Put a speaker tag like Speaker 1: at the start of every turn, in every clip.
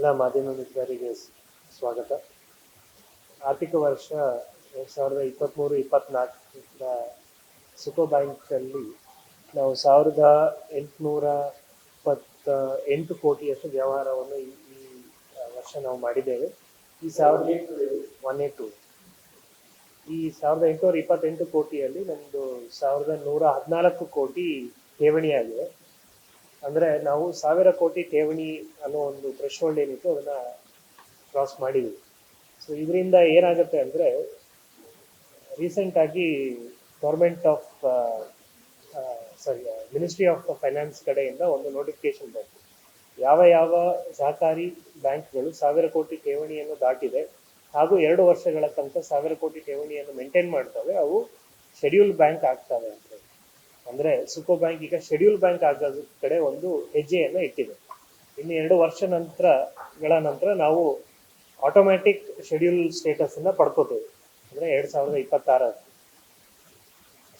Speaker 1: ಎಲ್ಲ ಮಾಧ್ಯಮ ಮಿತ್ರರಿಗೆ ಸ್ವಾಗತ. ಆರ್ಥಿಕ ವರ್ಷ ಎರಡು ಸಾವಿರದ ಇಪ್ಪತ್ತ್ಮೂರು ಇಪ್ಪತ್ತ್ನಾಲ್ಕರ ಸುಕೋ ಬ್ಯಾಂಕಲ್ಲಿ ನಾವು ಸಾವಿರದ ಎಂಟುನೂರ ಇಪ್ಪತ್ತ ಎಂಟು ಕೋಟಿಯಷ್ಟು ವ್ಯವಹಾರವನ್ನು ಈ ಈ ವರ್ಷ ನಾವು ಮಾಡಿದ್ದೇವೆ. ಈ ಸಾವಿರದ ಒನ್ ಏಟ್ ಟು ಈ ಸಾವಿರದ ಎಂಟುನೂರ ಇಪ್ಪತ್ತೆಂಟು ಕೋಟಿಯಲ್ಲಿ ನಮ್ಮದು ಸಾವಿರದ ನೂರ ಹದಿನಾಲ್ಕು ಕೋಟಿ ಠೇವಣಿಯಾಗಿದೆ. ಅಂದರೆ ನಾವು ಸಾವಿರ ಕೋಟಿ ಠೇವಣಿ ಅನ್ನೋ ಒಂದು ಥ್ರೆಶೋಲ್ಡ್ ಏನಿತ್ತು ಅದನ್ನ ಕ್ರಾಸ್ ಮಾಡಿದ್ವಿ ಸೊ ಇದರಿಂದ ಏನಾಗುತ್ತೆ ಅಂದ್ರೆ ರೀಸೆಂಟ್ ಆಗಿ government of sorry ministry of finance ಕಡೆಯಿಂದ ಒಂದು ನೋಟಿಫಿಕೇಶನ್ ಬಂತು ಯಾವ ಯಾವ ಸಹಕಾರಿ ಬ್ಯಾಂಕ್ಗಳು ಸಾವಿರ ಕೋಟಿ ಠೇವಣಿಯನ್ನು ದಾಟಿದೆ ಹಾಗೂ ಎರಡು ವರ್ಷಗಳ ತನಕ ಸಾವಿರ ಕೋಟಿ ಠೇವಣಿಯನ್ನು ಮೇಂಟೈನ್ ಮಾಡ್ತವೆ, ಅವು ಶೆಡ್ಯೂಲ್ ಬ್ಯಾಂಕ್ ಆಗ್ತವೆ ಅಂತ. ಅಂದ್ರೆ ಸುಕೋ ಬ್ಯಾಂಕ್ ಈಗ ಶೆಡ್ಯೂಲ್ ಬ್ಯಾಂಕ್ ಆಗೋದ ಕಡೆ ಒಂದು ಹೆಜ್ಜೆಯನ್ನು ಇಟ್ಟಿದೆ. ಇನ್ನು ಎರಡು ವರ್ಷ ನಂತರಗಳ ನಂತರ ನಾವು ಆಟೋಮ್ಯಾಟಿಕ್ ಶೆಡ್ಯೂಲ್ ಸ್ಟೇಟಸ್ ಅನ್ನ ಪಡ್ಕೋತೇವೆ. ಅಂದ್ರೆ ಎರಡ್ ಸಾವಿರದ ಇಪ್ಪತ್ತಾರ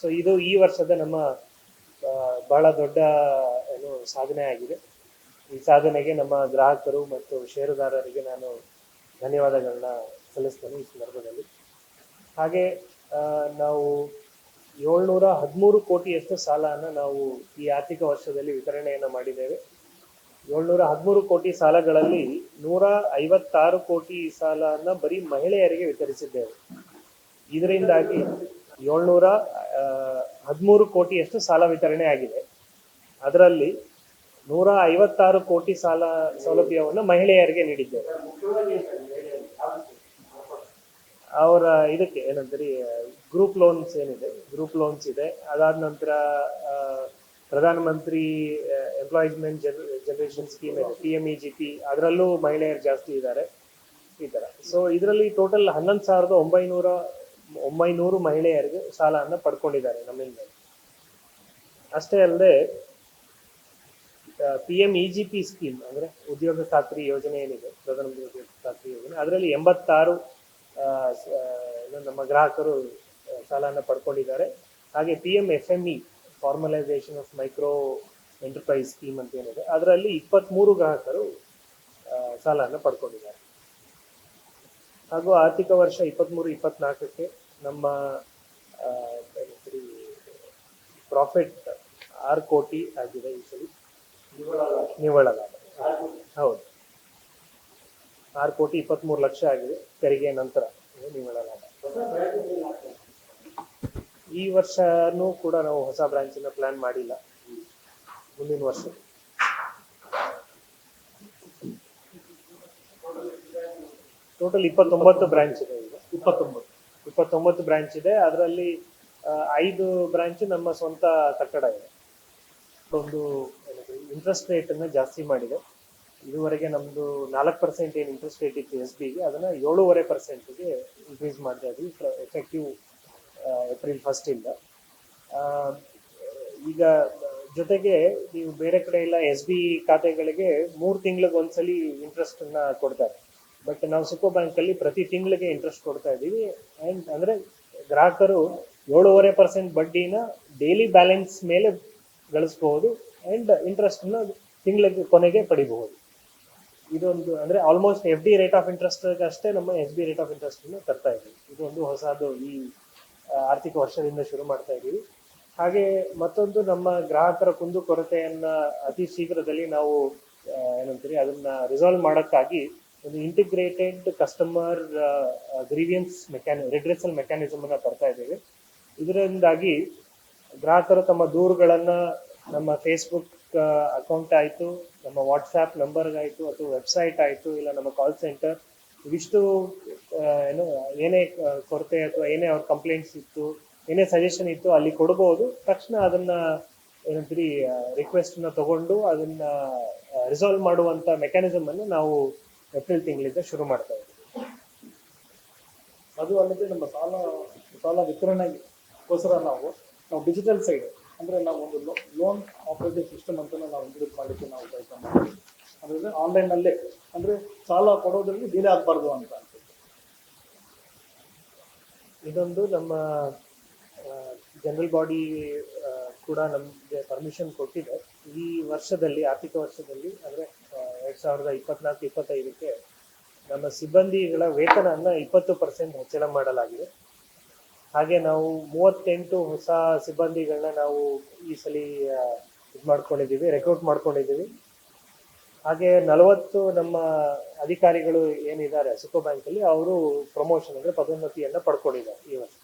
Speaker 1: ಸೊ ಇದು ಈ ವರ್ಷದ ನಮ್ಮ ಬಹಳ ದೊಡ್ಡ, ಏನು ಸಾಧನೆ ಆಗಿದೆ. ಈ ಸಾಧನೆಗೆ ನಮ್ಮ ಗ್ರಾಹಕರು ಮತ್ತು ಷೇರುದಾರರಿಗೆ ನಾನು ಧನ್ಯವಾದಗಳನ್ನ ಸಲ್ಲಿಸ್ತೇನೆ ಈ ಸಂದರ್ಭದಲ್ಲಿ. ಹಾಗೆ ನಾವು ಏಳ್ನೂರ ಹದಿಮೂರು ಕೋಟಿಯಷ್ಟು ಸಾಲನ ನಾವು ಈ ಆರ್ಥಿಕ ವರ್ಷದಲ್ಲಿ ವಿತರಣೆಯನ್ನು ಮಾಡಿದ್ದೇವೆ. ಏಳ್ನೂರ ಹದಿಮೂರು ಕೋಟಿ ಸಾಲಗಳಲ್ಲಿ ನೂರ ಐವತ್ತಾರು ಕೋಟಿ ಸಾಲನ ಬರೀ ಮಹಿಳೆಯರಿಗೆ ವಿತರಿಸಿದ್ದೇವೆ. ಇದರಿಂದಾಗಿ ಏಳ್ನೂರ ಹದಿಮೂರು ಕೋಟಿಯಷ್ಟು ಸಾಲ ವಿತರಣೆ ಆಗಿದೆ. ಅದರಲ್ಲಿ ನೂರ ಐವತ್ತಾರು ಕೋಟಿ ಸಾಲ ಸೌಲಭ್ಯವನ್ನು ಮಹಿಳೆಯರಿಗೆ ನೀಡಿದ್ದೇವೆ. ಅವರ ಇದಕ್ಕೆ ಏನಂತೀರಿ ಗ್ರೂಪ್ ಲೋನ್ಸ್ ಏನಿದೆ ಗ್ರೂಪ್ ಲೋನ್ಸ್ ಇದೆ. ಅದಾದ ನಂತರ ಆ, ಪ್ರಧಾನಮಂತ್ರಿ ಎಂಪ್ಲಾಯ್ಮೆಂಟ್ ಜನರೇಷನ್ ಸ್ಕೀಮ್ ಇದೆ P M E G P ಅದರಲ್ಲೂ ಮಹಿಳೆಯರು ಜಾಸ್ತಿ ಇದ್ದಾರೆ ಈ ಥರ ಸೊ ಇದರಲ್ಲಿ ಟೋಟಲ್ ಹನ್ನೊಂದು ಸಾವಿರದ ಒಂಬೈನೂರ ಒಂಬೈನೂರು ಮಹಿಳೆಯರಿಗೆ ಸಾಲವನ್ನು ಪಡ್ಕೊಂಡಿದ್ದಾರೆ ನಮ್ಮಿಂದ. ಅಷ್ಟೇ ಅಲ್ಲದೆ P M E P scheme ಅಂದ್ರೆ ಉದ್ಯೋಗ ಖಾತ್ರಿ ಯೋಜನೆ ಏನಿದೆ ಪ್ರಧಾನಮಂತ್ರಿ ಉದ್ಯೋಗ ಖಾತ್ರಿ ಯೋಜನೆ ಅದರಲ್ಲಿ ಎಂಬತ್ತಾರು ನಮ್ಮ ಗ್ರಾಹಕರು ಸಾಲನ ಪಡ್ಕೊಂಡಿದ್ದಾರೆ. ಹಾಗೆ P M F M E formalisation of micro enterprise scheme ಅಂತ ಏನಿದೆ, ಅದರಲ್ಲಿ ಇಪ್ಪತ್ತ್ಮೂರು ಗ್ರಾಹಕರು ಸಾಲನ ಪಡ್ಕೊಂಡಿದ್ದಾರೆ. ಹಾಗೂ ಆರ್ಥಿಕ ವರ್ಷ ಇಪ್ಪತ್ತ್ಮೂರು ಇಪ್ಪತ್ನಾಲ್ಕಕ್ಕೆ ನಮ್ಮ ಪ್ರಾಫಿಟ್ ಆರು ಕೋಟಿ ಆಗಿದೆ ಈ ಸಲ. ನಿವ್ವಳ ಹೌದು. ಆರು ಕೋಟಿ ಇಪ್ಪತ್ಮೂರು ಲಕ್ಷ ಆಗಿದೆ, ತೆರಿಗೆ ನಂತರ. ನಿವ್ವಳ ಲಾಭ ಈ ವರ್ಷನೂ ಕೂಡ ನಾವು ಹೊಸ ಬ್ರಾಂಚಿನ ಪ್ಲಾನ್ ಮಾಡಿಲ್ಲ. ಮುಂದಿನ ವರ್ಷ. ಟೋಟಲ್ ಇಪ್ಪತ್ತೊಂಬತ್ತು ಬ್ರಾಂಚ್ ಇದೆ ಈಗ.
Speaker 2: ಇಪ್ಪತ್ತೊಂಬತ್ತು.
Speaker 1: ಇಪ್ಪತ್ತೊಂಬತ್ತು ಬ್ರಾಂಚ್ ಇದೆ. ಅದರಲ್ಲಿ ಐದು ಬ್ರಾಂಚ್ ನಮ್ಮ ಸ್ವಂತ ಕಟ್ಟಡ ಇದೆ. ಒಂದು ಇಂಟ್ರೆಸ್ಟ್ ರೇಟ್ ಅನ್ನ ಜಾಸ್ತಿ ಮಾಡಿದೆ. ಇದುವರೆಗೆ ನಮ್ದು ನಾಲ್ಕು ಪರ್ಸೆಂಟ್ ಏನು ಇಂಟ್ರೆಸ್ಟ್ ರೇಟ್ ಇತ್ತು ಎಸ್ ಬಿಗೆ ಅದನ್ನ ಏಳೂವರೆ ಪರ್ಸೆಂಟ್ಗೆ ಇನ್ಕ್ರೀಸ್ ಮಾಡಿದೆ ಅದು ಎಫೆಕ್ಟಿವ್ ಏಪ್ರಿಲ್ ಫಸ್ಟಿಂದ ಈಗ ಜೊತೆಗೆ ನೀವು ಬೇರೆ ಕಡೆ ಎಲ್ಲ ಎಸ್ ಬಿ ಖಾತೆಗಳಿಗೆ ಮೂರು ತಿಂಗಳಿಗೆ ಒಂದ್ಸಲ ಇಂಟ್ರೆಸ್ಟ್ ಅನ್ನ ಕೊಡ್ತಾರೆ. ಬಟ್ ನಾವು ಸುಕೋ ಬ್ಯಾಂಕ್ ಅಲ್ಲಿ ಪ್ರತಿ ತಿಂಗಳಿಗೆ ಇಂಟ್ರೆಸ್ಟ್ ಕೊಡ್ತಾ ಇದ್ದೀವಿ. ಅಂಡ್ ಅಂದ್ರೆ ಗ್ರಾಹಕರು ಏಳೂವರೆ ಪರ್ಸೆಂಟ್ ಬಡ್ಡಿನ ಡೈಲಿ ಬ್ಯಾಲೆನ್ಸ್ ಮೇಲೆ ಗಳಿಸ್ಬಹುದು ಅಂಡ್ ಇಂಟ್ರೆಸ್ಟನ್ನ ತಿಂಗಳಿಗೆ ಕೊನೆಗೆ ಪಡಿಬಹುದು. ಇದೊಂದು ಅಂದ್ರೆ almost F D rate of interest ಅಷ್ಟೇ ನಮ್ಮ S B rate of interest ತರ್ತಾ ಇದ್ದೀವಿ. ಇದು ಒಂದು ಹೊಸದು ಈ ಆರ್ಥಿಕ ವರ್ಷದಿಂದ ಶುರು ಮಾಡ್ತಾ ಇದ್ದೀವಿ. ಹಾಗೆ ಮತ್ತೊಂದು ನಮ್ಮ ಗ್ರಾಹಕರ ಕುಂದು ಕೊರತೆಯನ್ನ ಅತಿ ಶೀಘ್ರದಲ್ಲಿ ನಾವು ಏನಂತೀರಿ, ಅದನ್ನ ರಿಸಾಲ್ವ್ ಮಾಡೋಕ್ಕಾಗಿ ಒಂದು ಇಂಟಿಗ್ರೇಟೆಡ್ ಕಸ್ಟಮರ್ ಗ್ರೀವಿಯನ್ಸ್ ಮೆಕ್ಯಾನಿ ರಿಡ್ರೆಸಲ್ ಮೆಕ್ಯಾನಿಸಮ್ ಅನ್ನ ತರ್ತಾ ಇದ್ದೇವೆ. ಇದರಿಂದಾಗಿ ಗ್ರಾಹಕರು ತಮ್ಮ ದೂರುಗಳನ್ನ ನಮ್ಮ ಫೇಸ್ಬುಕ್ ಅಕೌಂಟ್ ಆಯಿತು, ನಮ್ಮ ವಾಟ್ಸ್ಆ್ಯಪ್ ನಂಬರ್ಗಾಯಿತು ಅಥವಾ ವೆಬ್ಸೈಟ್ ಆಯಿತು, ಇಲ್ಲ ನಮ್ಮ ಕಾಲ್ ಸೆಂಟರ್ ಇವಿಷ್ಟು ಏನು, ಏನೇ ಕೊರತೆ ಅಥವಾ ಏನೇ ಅವ್ರ ಕಂಪ್ಲೇಂಟ್ಸ್ ಇತ್ತು, ಏನೇ ಸಜೆಷನ್ ಇತ್ತು, ಅಲ್ಲಿ ಕೊಡ್ಬೋದು. ತಕ್ಷಣ ಅದನ್ನ ಏನಂತೀರಿ ರಿಕ್ವೆಸ್ಟ್ನ ತಗೊಂಡು ಅದನ್ನ ರಿಸಾಲ್ವ್ ಮಾಡುವಂತ ಮೆಕ್ಯಾನಿಸಮ್ ಅನ್ನು ನಾವು ಏಪ್ರಿಲ್ ತಿಂಗಳಿಂದ ಶುರು ಮಾಡ್ತಾ ಇದ್ದೀವಿ.
Speaker 2: ಅದು ಅಲ್ಲದೆ ನಮ್ಮ ಸಾಲ ಸಾಲ ವಿತರಣೆಗೋಸ್ಕರ ನಾವು ನಾವು ಡಿಜಿಟಲ್ ಸೈಡ್ ಅಂದ್ರೆ ನಾವು ಒಂದು ಲೋನ್ ಆಪರೇಟಿವ್ ಸಿಸ್ಟಮ್ ಅಂತ ನಾವು ಇಂಟ್ರೊಡ್ಯೂಸ್ ಮಾಡಲಿಕ್ಕೆ ನಾವು ಪ್ರಯತ್ನ ಮಾಡ್ತೀವಿ. ಅಂದ್ರೆ ಆನ್ಲೈನ್ ನಲ್ಲೇ ಅಂದ್ರೆ ಸಾಲ ಕೊಡೋದ್ರಲ್ಲಿ ಡಿಲೇ ಆಗಬಾರ್ದು ಅಂತ.
Speaker 1: ಇದೊಂದು ನಮ್ಮ ಜನರಲ್ ಬಾಡಿ ಕೂಡ ನಮಗೆ ಪರ್ಮಿಷನ್ ಕೊಟ್ಟಿದೆ. ಈ ವರ್ಷದಲ್ಲಿ, ಆರ್ಥಿಕ ವರ್ಷದಲ್ಲಿ, ಅಂದರೆ ಎರಡು ಸಾವಿರದ ಇಪ್ಪತ್ನಾಲ್ಕು, ಇಪ್ಪತ್ತೈದಕ್ಕೆ ನಮ್ಮ ಸಿಬ್ಬಂದಿಗಳ ವೇತನವನ್ನು ಇಪ್ಪತ್ತು ಪರ್ಸೆಂಟ್ ಹೆಚ್ಚಳ ಮಾಡಲಾಗಿದೆ. ಹಾಗೆ ನಾವು ಮೂವತ್ತೆಂಟು ಹೊಸ ಸಿಬ್ಬಂದಿಗಳನ್ನ ನಾವು ಈ ಸಲ ಇದು ಮಾಡ್ಕೊಂಡಿದ್ದೀವಿ ರೆಕ್ರೂಟ್ ಮಾಡ್ಕೊಂಡಿದ್ದೀವಿ. ಹಾಗೆ ನಲವತ್ತು ನಮ್ಮ ಅಧಿಕಾರಿಗಳು ಏನಿದ್ದಾರೆ ಸುಕೋ ಬ್ಯಾಂಕಲ್ಲಿ ಅವರು ಪ್ರಮೋಷನ್ ಅಂದರೆ ಪದೋನ್ನತಿಯನ್ನು ಪಡ್ಕೊಂಡಿದ್ದಾರೆ ಈ ವರ್ಷ.